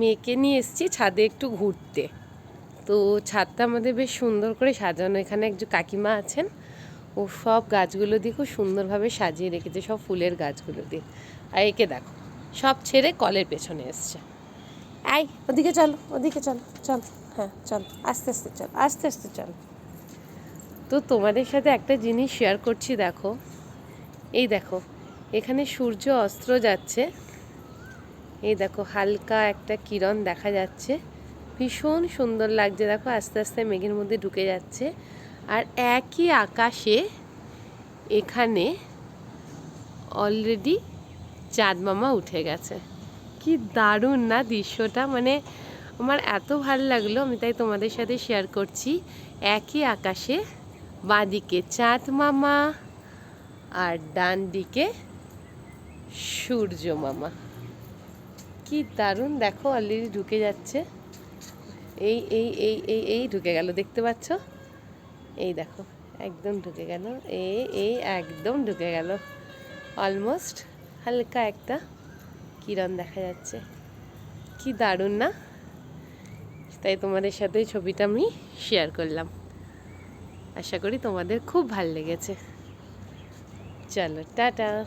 মেয়েকে নিয়ে এসেছি ছাদে একটু ঘুরতে। তো ছাদটা আমাদের বেশ সুন্দর করে সাজানো। এখানে একজন কাকিমা আছেন, ও সব গাছগুলো দিয়ে খুব সুন্দরভাবে সাজিয়ে রেখেছে, সব ফুলের গাছগুলো দিয়ে। আর একে দেখো, সব ছেড়ে কলের পেছনে এসছে। আই, ওদিকে চলো ওদিকে চলো, চল হ্যাঁ চল, আস্তে আস্তে চল, আস্তে আস্তে চল। তো তোমাদের সাথে একটা জিনিস শেয়ার করছি, দেখো। এই দেখো, এখানে সূর্য অস্ত্র যাচ্ছে। এই দেখো হালকা একটা কিরণ দেখা যাচ্ছে। ভীষণ সুন্দর লাগছে। দেখো আস্তে আস্তে মেঘের মধ্যে ঢুকে যাচ্ছে। আর একই আকাশে এখানে অলরেডি চাঁদ মামা উঠে গেছে। কি দারুণ না দৃশ্যটা। মানে আমার এত ভালো লাগল। আমি তাই তোমাদের সাথে শেয়ার করছি। একই আকাশে বাঁদিকে চাঁদ মামা আর ডান দিকে সূর্য মামা। কি দারুণ, দেখো অলরেডি ঢুকে যাচ্ছে। এই এই এই এই এই ঢুকে গেল, দেখতে পাচ্ছ? এই দেখো, একদম ঢুকে গেল। এই এই একদম ঢুকে গেল। অলমোস্ট হালকা একটা কিরণ দেখা যাচ্ছে। কি দারুণ না? তাই তোমাদের সাথে ছবিটা আমি শেয়ার করলাম। আশা করি তোমাদের খুব ভালো লেগেছে। চলো, টাটা।